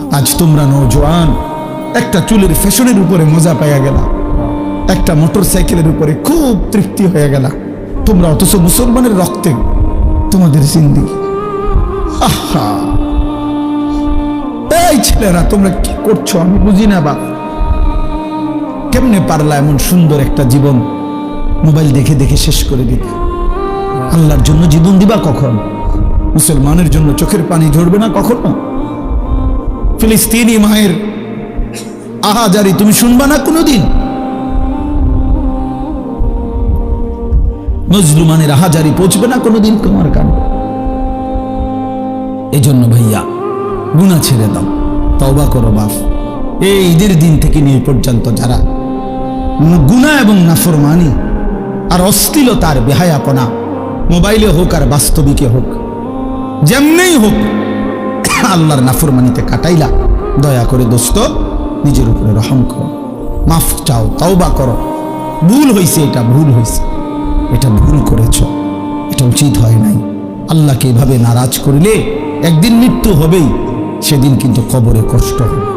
আজ তোমরা নৌজওয়ান একটা চুলের ফ্যাশনের উপরে মজা পাইয়া গেলা। একটা মোটর সাইকেলের উপরে খুব তৃপ্তি হয়ে গেলা। তোমরা অথচ মুসলমানের রক্তে তোমাদের জিন্দিগি। এই ছেলেরা, তোমরা কি করছ? আমি বুঝি না বা কেমনে পারলা এমন সুন্দর একটা জীবন? মোবাইল দেখে দেখে শেষ করে দিতে আল্লাহর জন্য জীবন দিবা কখন? মুসলমানের জন্য চোখের পানি ঝরবে না কখনো? ফিলিস্তিনি মায়ের আহাজারি তুমি শুনবা না কোনোদিন? মজলুমানের আহাজারি পৌঁছবে না কোনোদিন তোমার কানে? এই জন্য ভাইয়া গুণা ছেড়ে দাও, তওবা করো বাপ এই ঈদের দিন থেকে নিয়ে পর্যন্ত যারা গুণা এবং নাফরমানি আর অশ্লীলতার বেহায়াপনা, মোবাইলে হোক আর বাস্তবিকে হোক, যেমনেই হোক আল্লাহর নাফরমানিতে কাটাইলা। দয়া করে দোস্ত, নিজের উপরে রহম করো। মাফ চাও, তওবা করো। ভুল হয়েছে এটা ভুল হয়েছে এটা ভুল করেছ। এটা উচিত হয় নাই। আল্লাহকে এভাবে নারাজ করিলে একদিন মৃত্যু হবেই, সেদিন কিন্তু কবরে কষ্ট হবে।